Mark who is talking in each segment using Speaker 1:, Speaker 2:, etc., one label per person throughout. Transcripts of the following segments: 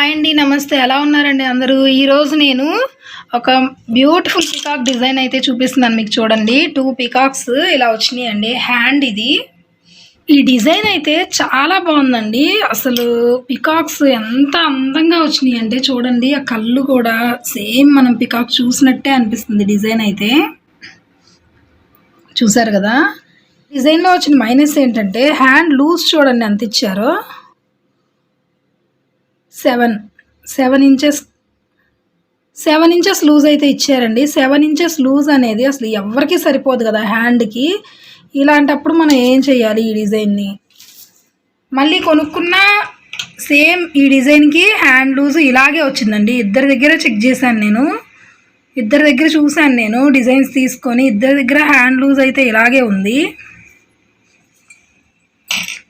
Speaker 1: Hi అండి నమస్తే. ఎలా ఉన్నారండి అందరూ? ఈరోజు నేను ఒక బ్యూటిఫుల్ పికాక్ డిజైన్ అయితే చూపిస్తున్నాను మీకు చూడండి. టూ పికాక్స్ ఇలా వచ్చినాయండి. హ్యాండ్ ఇది. ఈ డిజైన్ అయితే చాలా బాగుందండి. అసలు పికాక్స్ ఎంత అందంగా వచ్చినాయి అంటే చూడండి ఆ కళ్ళు కూడా సేమ్ మనం పికాక్ చూసినట్టే అనిపిస్తుంది డిజైన్ అయితే. చూసారు కదా? డిజైన్లో వచ్చిన మైనస్ ఏంటంటే హ్యాండ్ లూజ్ చూడండి ఎంత ఇచ్చారో. Seven. Seven inches seven inches loose అయితే ఇచ్చారండి. సెవెన్ ఇంచెస్ లూజ్ అనేది అసలు ఎవరికి సరిపోదు కదా హ్యాండ్కి. ఇలాంటప్పుడు మనం ఏం చేయాలి ఈ డిజైన్ని? మళ్ళీ కొనుక్కున్న సేమ్ ఈ డిజైన్కి హ్యాండ్ లూజ్ ఇలాగే వచ్చిందండి. ఇద్దరి దగ్గర చెక్ చేశాను నేను. ఇద్దరి దగ్గర చూశాను నేను డిజైన్స్ తీసుకొని. ఇద్దరి దగ్గర హ్యాండ్ లూజ్ అయితే ఇలాగే ఉంది.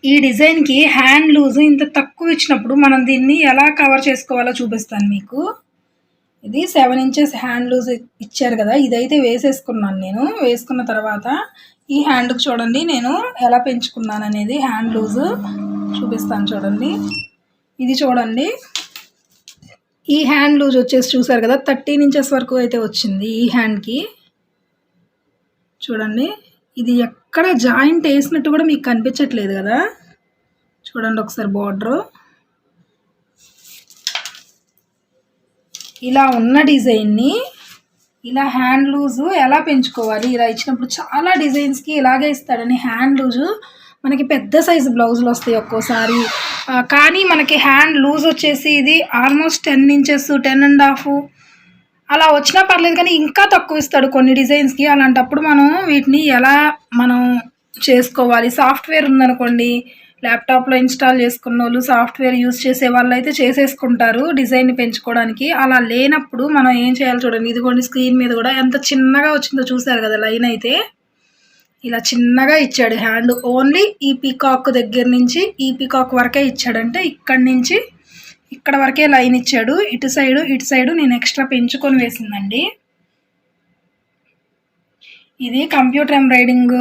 Speaker 1: ఈ డిజైన్కి హ్యాండ్ లూజ్ ఇంత తక్కువ ఇచ్చినప్పుడు మనం దీన్ని ఎలా కవర్ చేసుకోవాలో చూపిస్తాను మీకు. ఇది సెవెన్ ఇంచెస్ హ్యాండ్ లూజ్ ఇచ్చారు కదా ఇదైతే వేసేసుకున్నాను నేను. వేసుకున్న తర్వాత ఈ హ్యాండ్కి చూడండి నేను ఎలా పెంచుకున్నాను అనేది హ్యాండ్ లూజ్ చూపిస్తాను చూడండి. ఇది చూడండి ఈ హ్యాండ్ లూజ్ వచ్చేసి చూసారు కదా థర్టీన్ ఇంచెస్ వరకు అయితే వచ్చింది ఈ హ్యాండ్కి. చూడండి ఇది ఎక్కడ జాయింట్ వేసినట్టు కూడా మీకు కనిపించట్లేదు కదా. చూడండి ఒకసారి బార్డరు. ఇలా ఉన్న డిజైన్ని ఇలా హ్యాండ్ లూజు ఎలా పెంచుకోవాలి? ఇలా ఇచ్చినప్పుడు చాలా డిజైన్స్కి ఇలాగే ఇస్తాడని హ్యాండ్ లూజు. మనకి పెద్ద సైజు బ్లౌజులు వస్తాయి ఒక్కోసారి. కానీ మనకి హ్యాండ్ లూజ్ వచ్చేసి ఇది almost ten inches ten and half. అలా వచ్చినా పర్లేదు కానీ ఇంకా తక్కువ ఇస్తాడు కొన్ని డిజైన్స్కి. అలాంటప్పుడు మనం వీటిని ఎలా మనం చేసుకోవాలి? సాఫ్ట్వేర్ ఉందనుకోండి ల్యాప్టాప్లో ఇన్స్టాల్ చేసుకున్న వాళ్ళు సాఫ్ట్వేర్ యూస్ చేసే వాళ్ళు అయితే చేసేసుకుంటారు డిజైన్ని పెంచుకోవడానికి. అలా లేనప్పుడు మనం ఏం చేయాలి చూడండి. ఇదిగోండి స్క్రీన్ మీద కూడా ఎంత చిన్నగా వచ్చిందో చూసారు కదా లైన్ అయితే. ఇలా చిన్నగా ఇచ్చాడు హ్యాండ్. ఓన్లీ ఈ పీకాక్ దగ్గర నుంచి ఈ పీకాక్ వరకే ఇచ్చాడంటే ఇక్కడి నుంచి ఇక్కడ వరకే లైన్ ఇచ్చాడు. ఇటు సైడు ఇటు సైడు నేను ఎక్స్ట్రా పెంచుకొని వేసిందండి. ఇది కంప్యూటర్ ఎంబ్రాయిడింగ్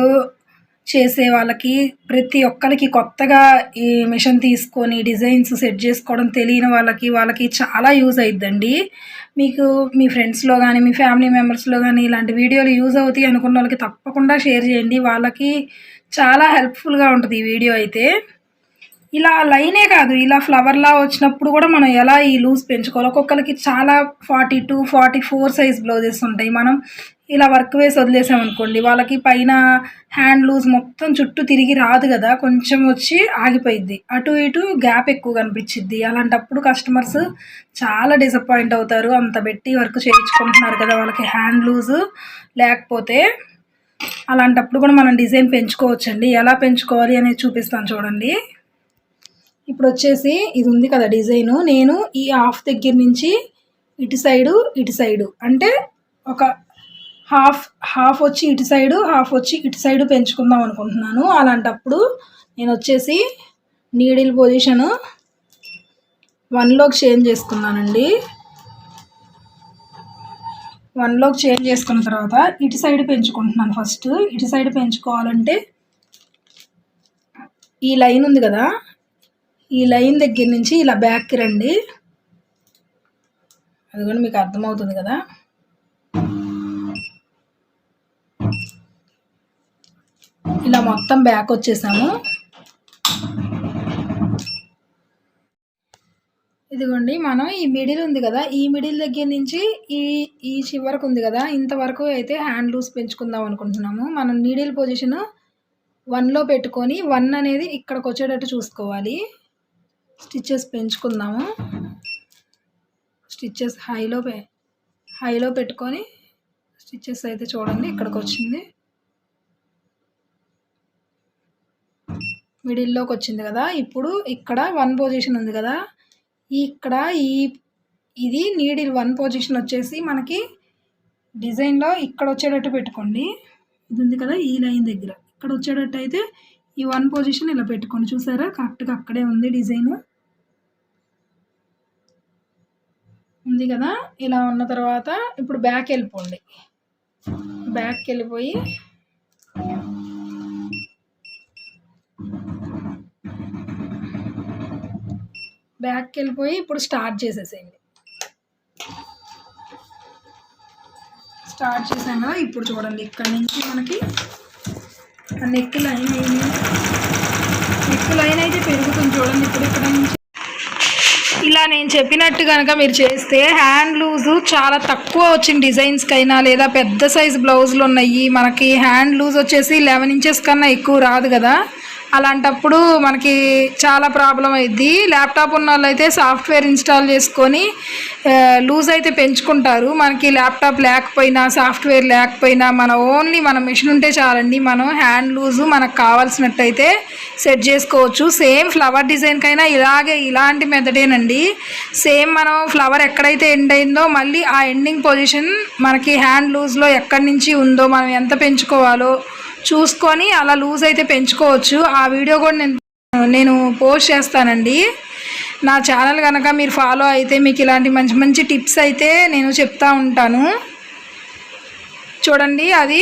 Speaker 1: చేసే వాళ్ళకి ప్రతి ఒక్కరికి కొత్తగా ఈ మిషన్ తీసుకొని డిజైన్స్ సెట్ చేసుకోవడం తెలియని వాళ్ళకి వాళ్ళకి చాలా యూజ్ అయిద్దండి. మీకు మీ ఫ్రెండ్స్లో కానీ మీ ఫ్యామిలీ మెంబర్స్లో కానీ ఇలాంటి వీడియోలు యూజ్ అవుతాయి అనుకున్న వాళ్ళకి తప్పకుండా షేర్ చేయండి. వాళ్ళకి చాలా హెల్ప్ఫుల్గా ఉంటుంది ఈ వీడియో అయితే. ఇలా లైనే కాదు ఇలా ఫ్లవర్లా వచ్చినప్పుడు కూడా మనం ఎలా ఈ లూజ్ పెంచుకోవాలి? ఒక్కొక్కరికి చాలా forty two forty four size blouses ఉంటాయి. మనం ఇలా వర్క్ వేసి వదిలేసామనుకోండి వాళ్ళకి పైన హ్యాండ్ లూజ్ మొత్తం చుట్టూ తిరిగి రాదు కదా కొంచెం వచ్చి ఆగిపోయిద్ది. అటు ఇటు గ్యాప్ ఎక్కువ కనిపించిద్ది. అలాంటప్పుడు కస్టమర్స్ చాలా డిసప్పాయింట్ అవుతారు. అంత పెట్టి వర్క్ చేయించుకుంటున్నారు కదా వాళ్ళకి హ్యాండ్ లూజ్ లేకపోతే అలాంటప్పుడు కూడా మనం డిజైన్ పెంచుకోవచ్చండి. ఎలా పెంచుకోవాలి అనేది చూపిస్తాను చూడండి. ఇప్పుడు వచ్చేసి ఇది ఉంది కదా డిజైను. నేను ఈ హాఫ్ దగ్గర నుంచి ఇటు సైడు ఇటు సైడు. అంటే ఒక హాఫ్ హాఫ్ వచ్చి ఇటు సైడు హాఫ్ వచ్చి ఇటు సైడు పెంచుకుందాం అనుకుంటున్నాను. అలాంటప్పుడు నేను వచ్చేసి నీడిల్ పొజిషను వన్లోకి చేంజ్ చేసుకున్నానండి. వన్లోకి చేంజ్ చేసుకున్న తర్వాత ఇటు సైడ్ పెంచుకుంటున్నాను ఫస్ట్. ఇటు సైడ్ పెంచుకోవాలంటే ఈ లైన్ ఉంది కదా ఈ లైన్ దగ్గర నుంచి ఇలా బ్యాక్కి రండి. అది కూడా మీకు అర్థమవుతుంది కదా? ఇలా మొత్తం బ్యాక్ వచ్చేసాము. ఇదిగోండి మనం ఈ మిడిల్ ఉంది కదా? ఈ మిడిల్ దగ్గర నుంచి ఈ ఈ చివరకు ఉంది కదా? ఇంతవరకు అయితే హ్యాండ్ లూస్ పెంచుకుందాం అనుకుంటున్నాము. మనం నీడిల్ పొజిషన్ వన్లో పెట్టుకొని వన్ అనేది ఇక్కడికి వచ్చేటట్టు చూసుకోవాలి. స్టిచ్చెస్ పెంచుకుందాము. స్టిచ్చెస్ హైలో హైలో పెట్టుకొని స్టిచ్చెస్ అయితే చూడండి ఇక్కడికి వచ్చింది మిడిల్లోకి వచ్చింది కదా ఇప్పుడు ఇక్కడ వన్ పొజిషన్ ఉంది కదా ఇక్కడ ఈ ఇది నీడిల్ వన్ పొజిషన్ వచ్చేసి మనకి డిజైన్లో ఇక్కడ వచ్చేటట్టు పెట్టుకోండి. ఇది ఉంది కదా ఈ లైన్ దగ్గర. ఇక్కడ వచ్చేటట్టు అయితే ఈ వన్ పొజిషన్ ఇలా పెట్టుకోండి. చూసారా? కరెక్ట్గా అక్కడే ఉంది డిజైన్. ఉంది కదా? ఇలా ఉన్న తర్వాత ఇప్పుడు బ్యాక్ వెళ్ళిపోండి. బ్యాక్ వెళ్ళిపోయి బ్యాక్కి వెళ్ళిపోయి ఇప్పుడు స్టార్ట్ చేసేసేయండి. స్టార్ట్ చేసాం కదా? ఇప్పుడు చూడండి ఇక్కడ నుంచి మనకి నెక్ లైన్ అయింది నెక్ లైన్ అయితే పెరుగుతుంది చూడండి ఇప్పుడు ఇక్కడ నుంచి ఇలా నేను చెప్పినట్టు కనుక మీరు చేస్తే హ్యాండ్ లూజు చాలా తక్కువ వచ్చిన డిజైన్స్కైనా లేదా పెద్ద సైజ్ బ్లౌజులు ఉన్నాయి. మనకి హ్యాండ్ లూజ్ వచ్చేసి లెవెన్ ఇంచెస్ కన్నా ఎక్కువ రాదు కదా. అలాంటప్పుడు మనకి చాలా ప్రాబ్లం అయింది ల్యాప్టాప్ ఉన్న వాళ్ళు అయితే సాఫ్ట్వేర్ ఇన్స్టాల్ చేసుకొని లూజ్ అయితే పెంచుకుంటారు. మనకి ల్యాప్టాప్ లేకపోయినా సాఫ్ట్వేర్ లేకపోయినా మన ఓన్లీ మన మిషన్ ఉంటే చాలండి. మనం హ్యాండ్ లూజు మనకు కావాల్సినట్టయితే సెట్ చేసుకోవచ్చు. సేమ్ ఫ్లవర్ డిజైన్కైనా ఇలాగే ఇలాంటి మెథడేనండి. సేమ్ మనం ఫ్లవర్ ఎక్కడైతే ఎండ్ అయిందో మళ్ళీ ఆ ఎండింగ్ పొజిషన్ మనకి హ్యాండ్ లూజ్లో ఎక్కడి నుంచి ఉందో మనం ఎంత పెంచుకోవాలో చూసుకొని అలా లూజ్ అయితే పెంచుకోవచ్చు. ఆ వీడియో కూడా నేను నేను పోస్ట్ చేస్తానండి. నా ఛానల్ కనుక మీరు ఫాలో అయితే మీకు ఇలాంటి మంచి మంచి టిప్స్ అయితే నేను చెప్తా ఉంటాను. చూడండి అది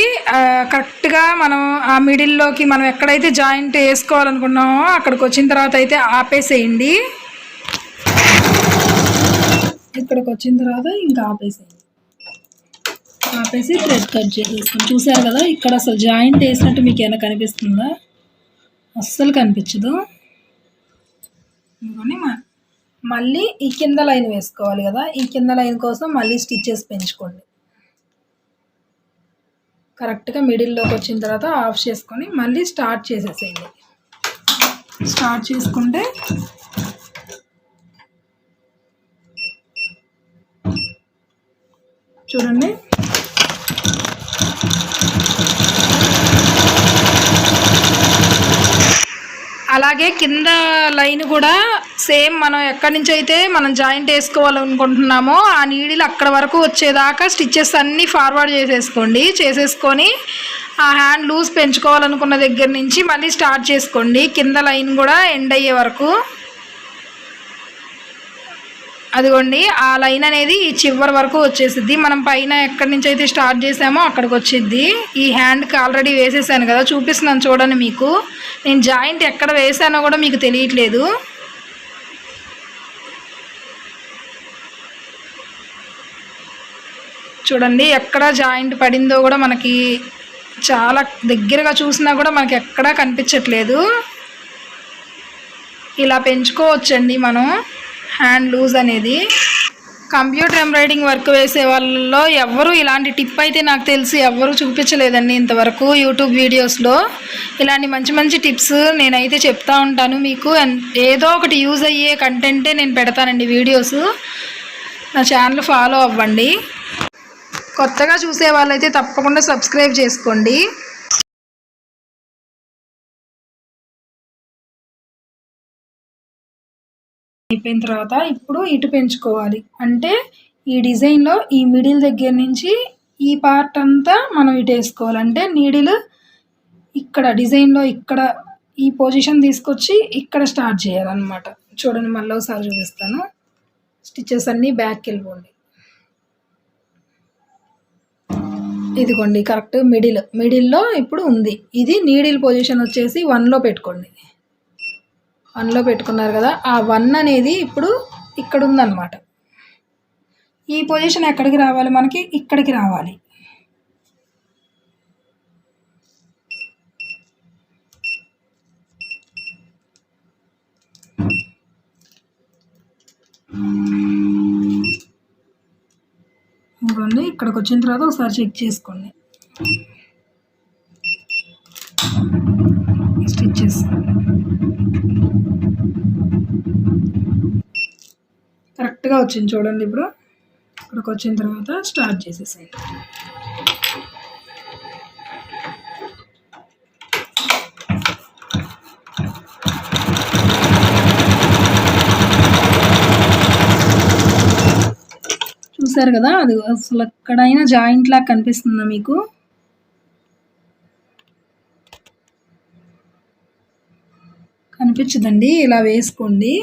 Speaker 1: కరెక్ట్గా మనం ఆ మిడిల్లోకి మనం ఎక్కడైతే జాయింట్ వేసుకోవాలనుకున్నామో అక్కడికి వచ్చిన తర్వాత అయితే ఆపేసేయండి. ఇక్కడికి వచ్చిన తర్వాత ఇంకా ఆపేసేయండి. ఆపేసి థ్రెడ్ కట్ చేసేస్తాం. చూసారు కదా ఇక్కడ అసలు జాయింట్ వేసినట్టు మీకు ఏమైనా కనిపిస్తుందా? అస్సలు కనిపించదు. మళ్ళీ ఈ కింద లైన్ వేసుకోవాలి కదా ఈ కింద లైన్ కోసం మళ్ళీ స్టిచ్చెస్ పెంచుకోండి. కరెక్ట్గా మిడిల్లోకి వచ్చిన తర్వాత ఆఫ్ చేసుకొని మళ్ళీ స్టార్ట్ చేసేసేయండి. స్టార్ట్ చేసుకుంటే చూడండి. అలాగే కింద లైన్ కూడా సేమ్ మనం ఎక్కడి నుంచి అయితే మనం జాయింట్ వేసుకోవాలనుకుంటున్నామో ఆ నీడిలు అక్కడ వరకు వచ్చేదాకా స్టిచ్చెస్ అన్నీ ఫార్వర్డ్ చేసేసుకోండి. చేసేసుకొని ఆ హ్యాండ్ లూజ్ పెంచుకోవాలనుకున్న దగ్గర నుంచి మళ్ళీ స్టార్ట్ చేసుకోండి. కింద లైన్ కూడా ఎండ్ అయ్యే వరకు. అదిగోండి ఆ లైన్ అనేది ఈ చివరి వరకు వచ్చేసిద్ది. మనం పైన ఎక్కడి నుంచి అయితే స్టార్ట్ చేసామో అక్కడికి వచ్చిద్ది. ఈ హ్యాండ్కి ఆల్రెడీ వేసేసాను కదా చూపిస్తున్నాను చూడండి మీకు. నేను జాయింట్ ఎక్కడ వేసానో కూడా మీకు తెలియట్లేదు. చూడండి ఎక్కడ జాయింట్ పడిందో కూడా మనకి చాలా దగ్గరగా చూసినా కూడా మనకి ఎక్కడా కనిపించట్లేదు. ఇలా పెంచుకోవచ్చండి మనం హ్యాండ్ లూజ్ అనేది. కంప్యూటర్ ఎంబ్రాయిడింగ్ వర్క్ వేసే వాళ్ళలో ఎవరు ఇలాంటి టిప్ అయితే నాకు తెలిసి ఎవరు చూపించలేదండి ఇంతవరకు యూట్యూబ్ వీడియోస్లో. ఇలాంటి మంచి మంచి టిప్స్ నేనైతే చెప్తా ఉంటాను మీకు. ఏదో ఒకటి యూజ్ అయ్యే కంటెంటే నేను పెడతానండి వీడియోస్. నా ఛానల్ ఫాలో అవ్వండి. కొత్తగా చూసే వాళ్ళైతే తప్పకుండా సబ్స్క్రైబ్ చేసుకోండి. అయిపోయిన తర్వాత ఇప్పుడు ఇటు పెంచుకోవాలి. అంటే ఈ డిజైన్లో ఈ మిడిల్ దగ్గర నుంచి ఈ పార్ట్ అంతా మనం ఇటు వేసుకోవాలి. అంటే నీడిల్ ఇక్కడ డిజైన్లో ఇక్కడ ఈ పొజిషన్ తీసుకొచ్చి ఇక్కడ స్టార్ట్ చేయాలన్నమాట. చూడండి మళ్ళీ ఒకసారి చూపిస్తాను. స్టిచ్చెస్ అన్నీ బ్యాక్కి వెళ్ళిపోండి. ఇదిగోండి కరెక్ట్ మిడిల్. మిడిల్లో ఇప్పుడు ఉంది. ఇది నీడిల్ పొజిషన్ వచ్చేసి వన్లో పెట్టుకోండి. వన్లో పెట్టుకున్నారు కదా ఆ వన్ అనేది ఇప్పుడు ఇక్కడ ఉందన్నమాట. ఈ పొజిషన్ ఎక్కడికి రావాలి మనకి? ఇక్కడికి రావాలి. ఇవ్వండి ఇక్కడికి వచ్చిన తర్వాత ఒకసారి చెక్ చేసుకోండి. కరెక్ట్గా వచ్చింది చూడండి ఇప్పుడు. ఇక్కడికి వచ్చిన తర్వాత స్టార్ట్ చేసేసాయి చూసారు కదా? అది అసలు ఎక్కడైనా జాయింట్ లాగా కనిపిస్తుందా మీకు? కనిపించదండి. ఇలా వేసుకోండి.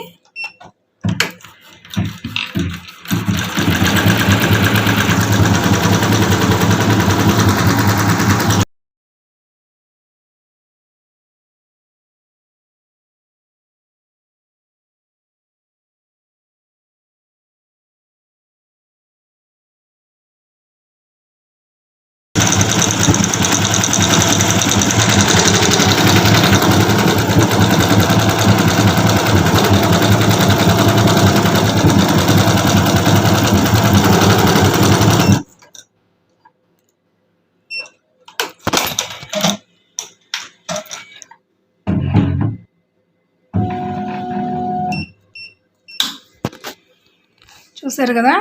Speaker 1: చూసారు కదా?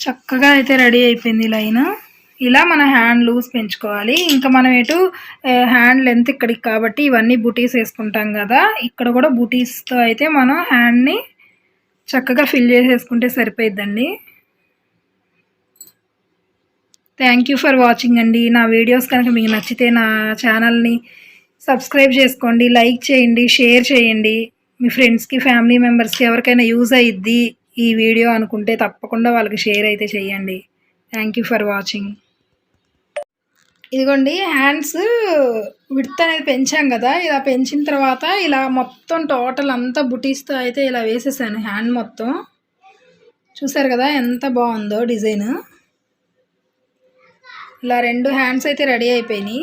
Speaker 1: చక్కగా అయితే రెడీ అయిపోయింది లైన్. ఇలా మన హ్యాండ్ లూజ్ పెంచుకోవాలి. ఇంకా మనం ఎటు హ్యాండ్ లెంత్ ఇక్కడికి కాబట్టి ఇవన్నీ బుటీస్ వేసుకుంటాం కదా. ఇక్కడ కూడా బుటీస్తో అయితే మనం హ్యాండ్ని చక్కగా ఫిల్ చేసేసుకుంటే సరిపోయిద్దండి. థ్యాంక్ యూ ఫర్ వాచింగ్ అండి. నా వీడియోస్ కనుక మీకు నచ్చితే నా ఛానల్ని సబ్స్క్రైబ్ చేసుకోండి లైక్ చేయండి షేర్ చేయండి. మీ ఫ్రెండ్స్కి ఫ్యామిలీ మెంబర్స్కి ఎవరికైనా యూజ్ అయ్యిద్ది ఈ వీడియో అనుకుంటే తప్పకుండా వాళ్ళకి షేర్ అయితే చేయండి. థ్యాంక్ యూ ఫర్ వాచింగ్ ఇదిగోండి హ్యాండ్స్ విడ్త్ అనేది పెంచాం కదా ఇలా పెంచిన తర్వాత ఇలా మొత్తం టోటల్ అంతా బుటీస్తో అయితే ఇలా వేసేసాను హ్యాండ్ మొత్తం. చూసారు కదా ఎంత బాగుందో డిజైన్ ఇలా రెండు హ్యాండ్స్ అయితే రెడీ అయిపోయినాయి.